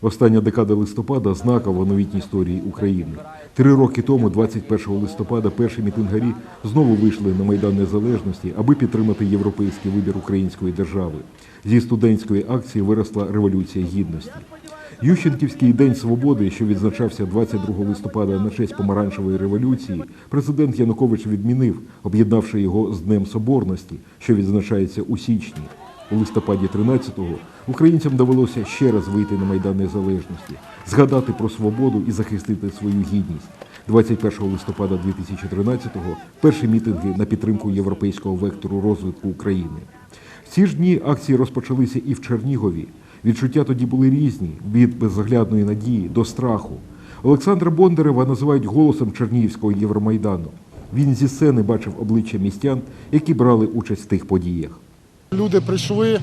Остання декада листопада знакова в новітній історії України. Три роки тому, 21 листопада, перші мітингарі знову вийшли на Майдан Незалежності, аби підтримати європейський вибір української держави. Зі студентської акції виросла революція гідності. Ющенківський день свободи, що відзначався 22 листопада на честь помаранчевої революції, президент Янукович відмінив, об'єднавши його з Днем Соборності, що відзначається у січні. У листопаді 13-го українцям довелося ще раз вийти на Майдан Незалежності, згадати про свободу і захистити свою гідність. 21 листопада 2013-го перші мітинги на підтримку європейського вектору розвитку України. В ці ж дні акції розпочалися і в Чернігові. Відчуття тоді були різні від безоглядної надії до страху. Олександра Бондарева називають голосом Чернігівського Євромайдану. Він зі сцени бачив обличчя містян, які брали участь в тих подіях. Люди прийшли е,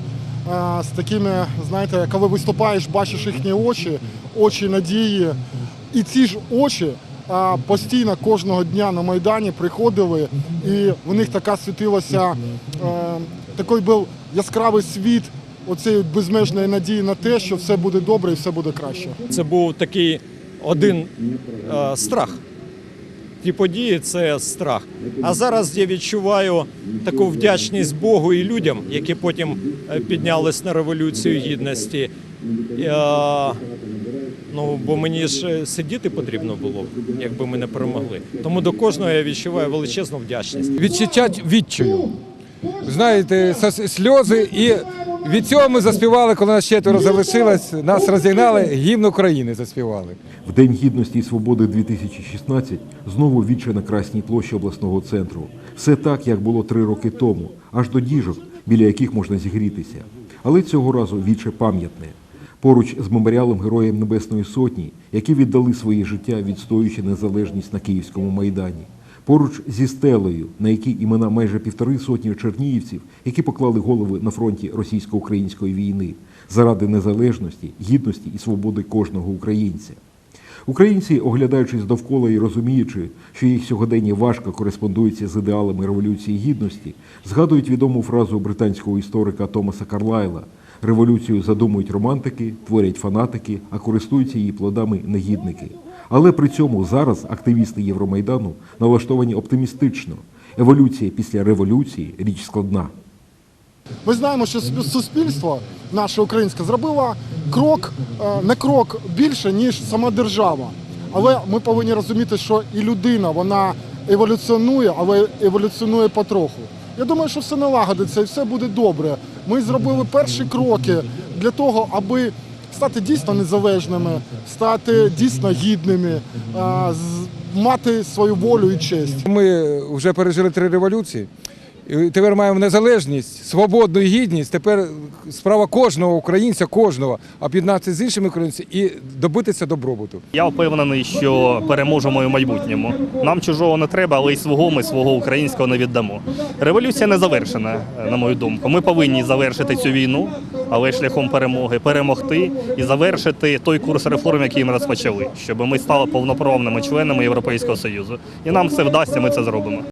з такими, знаєте, коли виступаєш, бачиш їхні очі, очі надії. І ці ж очі е, постійно кожного дня на Майдані приходили, і в них така світилася, е, такий був яскравий світ оцієї безмежної надії на те, що все буде добре і все буде краще. Це був такий один страх. Ті події це страх. А зараз я відчуваю таку вдячність Богу і людям, які потім е, піднялись на революцію гідності. Е, ну, бо мені ж е, сидіти потрібно було, якби ми не перемогли. Тому до кожного я відчуваю величезну вдячність. відчуття відчаю. Знаєте, сльози. І від цього ми заспівали, коли нас четверо залишилось, нас розігнали, гімн України заспівали. В День гідності і свободи 2016 знову віче на Красній площі обласного центру. Все так, як було три роки тому, аж до діжок, біля яких можна зігрітися. Але цього разу віче пам'ятне. Поруч з меморіалом Героям Небесної Сотні, які віддали своє життя, відстоюючи незалежність на Київському майдані. Поруч зі стелею, на якій імена майже півтори сотні чернігівців, які поклали голови на фронті російсько-української війни заради незалежності, гідності і свободи кожного українця. Українці, оглядаючись довкола і розуміючи, що їх сьогодення важко кореспондується з ідеалами революції гідності, згадують відому фразу британського історика Томаса Карлайла: революцію задумують романтики, творять фанатики, а користуються її плодами негідники. Але при цьому зараз активісти Євромайдану налаштовані оптимістично. Еволюція після революції річ складна. Ми знаємо, що суспільство наше українське зробило крок, е, не крок більше, ніж сама держава. Але ми повинні розуміти, що і людина вона еволюціонує, але еволюціонує потроху. Я думаю, що все налагодиться і все буде добре. Ми зробили перші кроки для того, аби стати дійсно незалежними, стати дійсно гідними, мати свою волю і честь. Ми вже пережили три революції. Тепер маємо незалежність, свободну і гідність. Тепер справа кожного українця, кожного об'єднатися з іншими українцями і добитися добробуту. Я впевнений, що переможемо і в майбутньому. Нам чужого не треба, але й свого ми свого українського не віддамо. Революція не завершена, на мою думку. Ми повинні завершити цю війну, але шляхом перемоги перемогти і завершити той курс реформ, який ми розпочали, щоб ми стали повноправними членами Європейського союзу. І нам це вдасться, ми це зробимо.